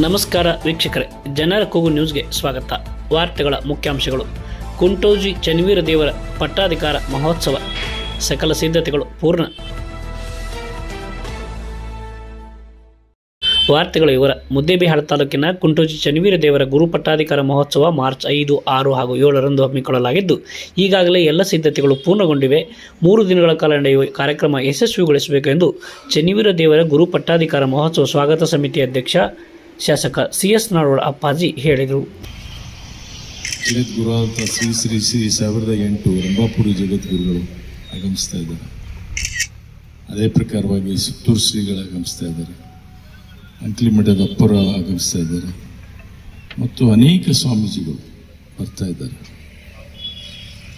ನಮಸ್ಕಾರ ವೀಕ್ಷಕರೇ, ಜನರ ಕೂಗು ನ್ಯೂಸ್ಗೆ ಸ್ವಾಗತ. ವಾರ್ತೆಗಳ ಮುಖ್ಯಾಂಶಗಳು. ಕುಂಟೋಜಿ ಚನ್ವೀರ ದೇವರ ಪಟ್ಟಾಧಿಕಾರ ಮಹೋತ್ಸವ. ಸಕಲ ಸಿದ್ಧತೆಗಳು ಪೂರ್ಣ. ವಾರ್ತೆಗಳ ವಿವರ. ಮುದ್ದೇಬಿಹಾಳ ತಾಲೂಕಿನ ಕುಂಟೋಜಿ ಚನ್ವೀರ ದೇವರ ಗುರು ಪಟ್ಟಾಧಿಕಾರ ಮಹೋತ್ಸವ ಮಾರ್ಚ್ ಐದು, ಆರು ಹಾಗೂ ಏಳರಂದು ಹಮ್ಮಿಕೊಳ್ಳಲಾಗಿದ್ದು, ಈಗಾಗಲೇ ಎಲ್ಲ ಸಿದ್ಧತೆಗಳು ಪೂರ್ಣಗೊಂಡಿವೆ. ಮೂರು ದಿನಗಳ ಕಾಲ ನಡೆಯುವ ಕಾರ್ಯಕ್ರಮ ಯಶಸ್ವಿಗೊಳಿಸಬೇಕು ಎಂದು ಚನ್ವೀರ ದೇವರ ಗುರು ಪಟ್ಟಾಧಿಕಾರ ಮಹೋತ್ಸವ ಸ್ವಾಗತ ಸಮಿತಿ ಅಧ್ಯಕ್ಷ ಶಾಸಕ ಸಿ ಎಸ್ ಅಪ್ಪಾಜಿ ಹೇಳಿದರು. ಜಗದ್ಗುರು ಅಂತ ಶ್ರೀ ಶ್ರೀ ಶ್ರೀ ಸಾವಿರದ ಎಂಟು ರಂಭಾಪುರಿ ಜಗದ್ಗುರುಗಳು ಆಗಮಿಸ್ತಾ ಇದ್ದಾರೆ. ಅದೇ ಪ್ರಕಾರವಾಗಿ ಸುತ್ತೂರು ಶ್ರೀಗಳು ಆಗಮಿಸ್ತಾ ಇದ್ದಾರೆ. ಅಂಕ್ಲಿ ಮಠದ ಅಪ್ಪರ ಆಗಮಿಸ್ತಾ ಇದ್ದಾರೆ. ಮತ್ತು ಅನೇಕ ಸ್ವಾಮೀಜಿಗಳು ಬರ್ತಾ ಇದ್ದಾರೆ.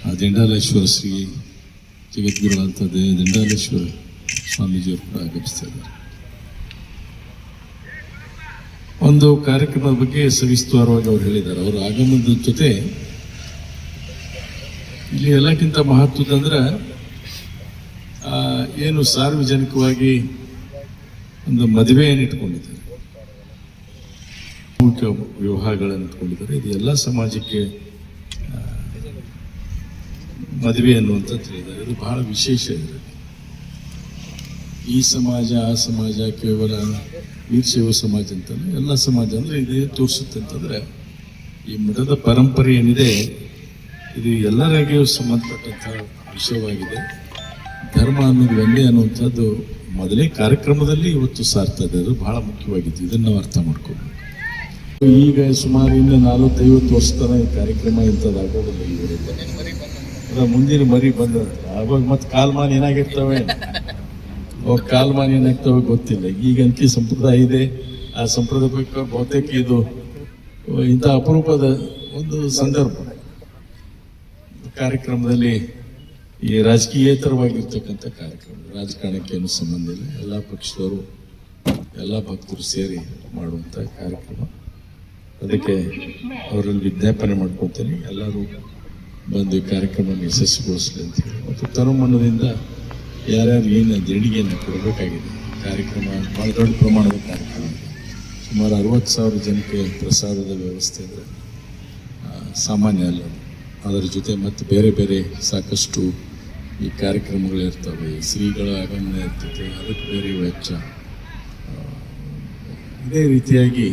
ಆ ದಿಂಡಾಲೇಶ್ವರ ಶ್ರೀ ಜಗದ್ಗುರುಗಳಂತ ದಿಂಡಾಲೇಶ್ವರ ಸ್ವಾಮೀಜಿಯವರು ಕೂಡ ಆಗಮಿಸ್ತಾ ಇದ್ದಾರೆ. ಒಂದು ಕಾರ್ಯಕ್ರಮದ ಬಗ್ಗೆ ಸವಿಸ್ತಾರವಾಗಿ ಅವರು ಹೇಳಿದ್ದಾರೆ. ಅವರ ಆಗಮನದ ಜೊತೆ ಇಲ್ಲಿ ಎಲ್ಲಕ್ಕಿಂತ ಮಹತ್ವದಂದ್ರೆ ಏನು ಸಾರ್ವಜನಿಕವಾಗಿ ಒಂದು ಮದುವೆಯನ್ನು ಇಟ್ಕೊಂಡಿದ್ದಾರೆ. ಮುಖ್ಯ ವಿವಾಹಗಳನ್ನು ಇಟ್ಕೊಂಡಿದ್ದಾರೆ. ಇದು ಎಲ್ಲ ಸಮಾಜಕ್ಕೆ ಮದುವೆ ಅನ್ನುವಂಥದ್ದು ಹೇಳಿದ್ದಾರೆ. ಇದು ಬಹಳ ವಿಶೇಷ ಇದೆ ಈ ಸಮಾಜ, ಆ ಸಮಾಜ, ಕೇವಲ ವೀರಶೈವ ಸಮಾಜ ಅಂತಲ್ಲ, ಎಲ್ಲ ಸಮಾಜ ಅಂದ್ರೆ ಇದೇ ತೋರಿಸುತ್ತೆ ಅಂತಂದ್ರೆ, ಈ ಮಠದ ಪರಂಪರೆ ಏನಿದೆ, ಇದು ಎಲ್ಲರಿಗೂ ಸಂಬಂಧಪಟ್ಟಂಥ ವಿಷಯವಾಗಿದೆ. ಧರ್ಮ ಅನ್ನೋದು ಒಂದೇ ಅನ್ನುವಂಥದ್ದು ಮೊದಲೇ ಕಾರ್ಯಕ್ರಮದಲ್ಲಿ ಇವತ್ತು ಸಾರ್ತಾ ಇದೆ, ಅದು ಬಹಳ ಮುಖ್ಯವಾಗಿತ್ತು. ಇದನ್ನು ನಾವು ಅರ್ಥ ಮಾಡ್ಕೋಬೇಕು. ಈಗ ಸುಮಾರು ಇನ್ನು ನಾಲ್ವತ್ತೈವತ್ತು ವರ್ಷ ತನಕ ಈ ಕಾರ್ಯಕ್ರಮ ಇಂಥದ್ದಾಗೋದಿಲ್ಲ ಇವರಿಂದ ಮುಂದಿನ ಮರಿ ಬಂದ, ಆವಾಗ ಮತ್ತೆ ಕಾಲ್ಮಾನ ಏನಾಗಿರ್ತವೆ? ಕಾಲ್ಮಾನ ಏನಾಗ್ತವೆ ಗೊತ್ತಿಲ್ಲ. ಈಗ ಅಂಕಿ ಸಂಪ್ರದಾಯ ಇದೆ. ಆ ಸಂಪ್ರದಾಯ ಬಹುತೇಕ ಇದು ಇಂಥ ಅಪರೂಪದ ಒಂದು ಸಂದರ್ಭ. ಕಾರ್ಯಕ್ರಮದಲ್ಲಿ ಈ ರಾಜಕೀಯೇತರವಾಗಿರ್ತಕ್ಕಂಥ ಕಾರ್ಯಕ್ರಮ, ರಾಜಕಾರಣಕ್ಕೆ ಸಂಬಂಧ ಇಲ್ಲ. ಎಲ್ಲ ಪಕ್ಷದವರು, ಎಲ್ಲ ಭಕ್ತರು ಸೇರಿ ಮಾಡುವಂಥ ಕಾರ್ಯಕ್ರಮ. ಅದಕ್ಕೆ ಅವರಲ್ಲಿ ವಿಜ್ಞಾಪನೆ ಮಾಡ್ಕೊತೀನಿ ಎಲ್ಲರೂ ಬಂದು ಕಾರ್ಯಕ್ರಮ ಯಶಸ್ವಿಗೊಳಿಸಲಿ ಅಂತ ಹೇಳಿ. ಮತ್ತು ಯಾರ್ಯಾರು ಏನು ದೇಣಿಗೆಯನ್ನು ಕೊಡಬೇಕಾಗಿದೆ. ಕಾರ್ಯಕ್ರಮ ಭಾಳ ದೊಡ್ಡ ಪ್ರಮಾಣದ ಕಾರ್ಯಕ್ರಮ. ಸುಮಾರು ಅರವತ್ತು ಸಾವಿರ ಜನಕ್ಕೆ ಪ್ರಸಾದದ ವ್ಯವಸ್ಥೆ ಇದೆ. ಸಾಮಾನ್ಯ ಅಲ್ಲ ಅದರ ಜೊತೆ ಮತ್ತು ಬೇರೆ ಬೇರೆ ಸಾಕಷ್ಟು ಈ ಕಾರ್ಯಕ್ರಮಗಳು ಇರ್ತವೆ. ಶ್ರೀಗಳ ಆಗಮನ ಇರ್ತದೆ. ಅದಕ್ಕೆ ಬೇರೆ ವೆಚ್ಚ. ಇದೇ ರೀತಿಯಾಗಿ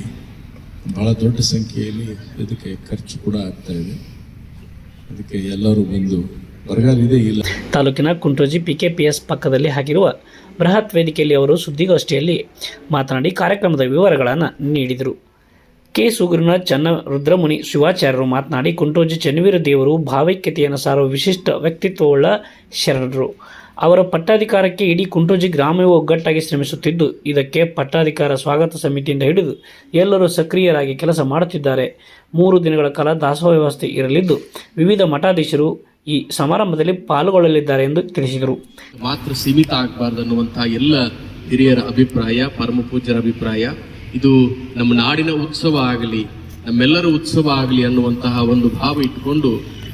ಭಾಳ ದೊಡ್ಡ ಸಂಖ್ಯೆಯಲ್ಲಿ ಇದಕ್ಕೆ ಖರ್ಚು ಕೂಡ ಆಗ್ತಾ ಇದೆ. ಅದಕ್ಕೆ ಎಲ್ಲರೂ ಬಂದು ಇಲ್ಲ. ತಾಲೂಕಿನ ಕುಂಟೋಜಿ ಪಿಕೆಪಿಎಸ್ ಪಕ್ಕದಲ್ಲಿ ಹಾಕಿರುವ ಬೃಹತ್ ವೇದಿಕೆಯಲ್ಲಿ ಅವರು ಸುದ್ದಿಗೋಷ್ಠಿಯಲ್ಲಿ ಮಾತನಾಡಿ ಕಾರ್ಯಕ್ರಮದ ವಿವರಗಳನ್ನು ನೀಡಿದರು. ಕೆ. ಸುಗ್ರನ ಚನ್ನ ರುದ್ರಮುನಿ, ಶಿವಾಚಾರ್ಯರು ಮಾತನಾಡಿ ಕುಂಟೋಜಿ ಚನ್ನವೀರ ದೇವರು ಭಾವೈಕ್ಯತೆಯನ್ನು ಸಾರುವ ವಿಶಿಷ್ಟ ವ್ಯಕ್ತಿತ್ವವುಳ್ಳ ಶರಣರು. ಅವರ ಪಟ್ಟಾಧಿಕಾರಕ್ಕೆ ಇಡೀ ಕುಂಟೋಜಿ ಗ್ರಾಮವು ಒಗ್ಗಟ್ಟಾಗಿ ಶ್ರಮಿಸುತ್ತಿದ್ದು, ಇದಕ್ಕೆ ಪಟ್ಟಾಧಿಕಾರ ಸ್ವಾಗತ ಸಮಿತಿಯಿಂದ ಹಿಡಿದು ಎಲ್ಲರೂ ಸಕ್ರಿಯರಾಗಿ ಕೆಲಸ ಮಾಡುತ್ತಿದ್ದಾರೆ. ಮೂರು ದಿನಗಳ ಕಾಲ ದಾಸೋಹ ವ್ಯವಸ್ಥೆ ಇರಲಿದ್ದು, ವಿವಿಧ ಮಠಾಧೀಶರು ಈ ಸಮಾರಂಭದಲ್ಲಿ ಪಾಲ್ಗೊಳ್ಳಲಿದ್ದಾರೆ ಎಂದು ತಿಳಿಸಿದರು. ಮಾತ್ರ ಸೀಮಿತ ಆಗಬಾರ್ದು ಅನ್ನುವಂತಹ ಎಲ್ಲ ಹಿರಿಯರ ಅಭಿಪ್ರಾಯ ಪರಮ ಪೂಜ್ಯರ ಅಭಿಪ್ರಾಯ ಇದು ನಮ್ಮ ನಾಡಿನ ಉತ್ಸವ ಆಗಲಿ ನಮ್ಮೆಲ್ಲರ ಉತ್ಸವ ಆಗಲಿ ಅನ್ನುವಂತಹ ಒಂದು ಭಾವ ಇಟ್ಟುಕೊಂಡು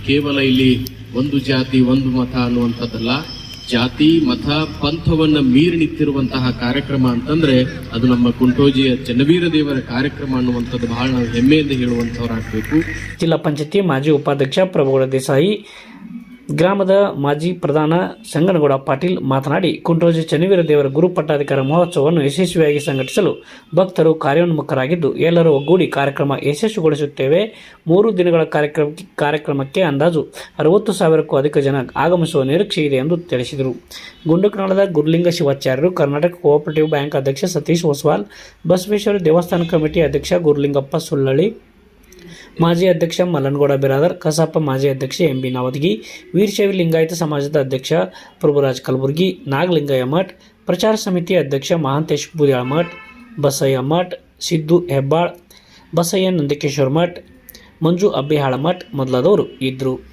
ಕೇವಲ ಇಲ್ಲಿ ಒಂದು ಜಾತಿ ಒಂದು ಮತ ಅನ್ನುವಂಥದ್ದಲ್ಲ. ಜಾತಿ ಮತ ಪಂಥವನ್ನು ಮೀರಿ ನಿಂತಿರುವಂತಹ ಕಾರ್ಯಕ್ರಮ ಅಂತಂದ್ರೆ ಅದು ನಮ್ಮ ಕುಂಟೋಜಿಯ ಜನವೀರ ದೇವರ ಕಾರ್ಯಕ್ರಮ ಅನ್ನುವಂಥದ್ದು ಬಹಳ ನಾವು ಹೆಮ್ಮೆಯಿಂದ ಹೇಳುವಂಥವ್ರಾಗಬೇಕು. ಜಿಲ್ಲಾ ಪಂಚಾಯತಿ ಮಾಜಿ ಉಪಾಧ್ಯಕ್ಷ ಪ್ರಭುಗಳ ದೇಸಾಯಿ ಗ್ರಾಮದ ಮಾಜಿ ಪ್ರಧಾನ ಸಂಗನಗೌಡ ಪಾಟೀಲ್ ಮಾತನಾಡಿ, ಕುಂಟ್ರೋಜಿ ಚನ್ನವೀರ ದೇವರ ಗುರು ಪಟ್ಟಾಧಿಕಾರ ಮಹೋತ್ಸವವನ್ನು ಯಶಸ್ವಿಯಾಗಿ ಸಂಘಟಿಸಲು ಭಕ್ತರು ಕಾರ್ಯೋನ್ಮುಖರಾಗಿದ್ದು, ಎಲ್ಲರೂ ಒಗ್ಗೂಡಿ ಕಾರ್ಯಕ್ರಮ ಯಶಸ್ವಿಗೊಳಿಸುತ್ತೇವೆ. ಮೂರು ದಿನಗಳ ಕಾರ್ಯಕ್ರಮ, ಕಾರ್ಯಕ್ರಮಕ್ಕೆ ಅಂದಾಜು ಅರವತ್ತು ಸಾವಿರಕ್ಕೂ ಅಧಿಕ ಜನ ಆಗಮಿಸುವ ನಿರೀಕ್ಷೆ ಇದೆ ಎಂದು ತಿಳಿಸಿದರು. ಗುಂಡುಕನಾಳದ ಗುರುಲಿಂಗ ಶಿವಾಚಾರ್ಯರು ಕರ್ನಾಟಕ ಕೋಆಪರೇಟಿವ್ ಬ್ಯಾಂಕ್ ಅಧ್ಯಕ್ಷ ಸತೀಶ್ ಒಸ್ವಾಲ್ ಬಸವೇಶ್ವರ ದೇವಸ್ಥಾನ ಕಮಿಟಿ ಅಧ್ಯಕ್ಷ ಗುರುಲಿಂಗಪ್ಪ ಸುಳ್ಳಳ್ಳಿ ಮಾಜಿ ಅಧ್ಯಕ್ಷ ಮಲ್ಲನಗೌಡ ಬಿರಾದರ್, ಕಸಾಪ ಮಾಜಿ ಅಧ್ಯಕ್ಷ ಎಂ ಬಿ ನಾವದಗಿ, ವೀರಶೈವ ಲಿಂಗಾಯತ ಸಮಾಜದ ಅಧ್ಯಕ್ಷ ಪ್ರಭುರಾಜ್ ಕಲಬುರ್ಗಿ, ನಾಗಲಿಂಗಯ್ಯ ಮಠ್, ಪ್ರಚಾರ ಸಮಿತಿ ಅಧ್ಯಕ್ಷ ಮಹಾಂತೇಶ್ ಬುದ್ಯಾಳ ಮಠ್, ಬಸಯ್ಯ ಮಠ್, ಸಿದ್ದು ಹೆಬ್ಬಾಳ್, ಬಸಯ್ಯ ನಂದಿಕೇಶ್ವರ ಮಠ್, ಮಂಜು ಅಬ್ಬಿಹಾಳ ಮಠ್ ಮೊದಲಾದವರು ಇದ್ದರು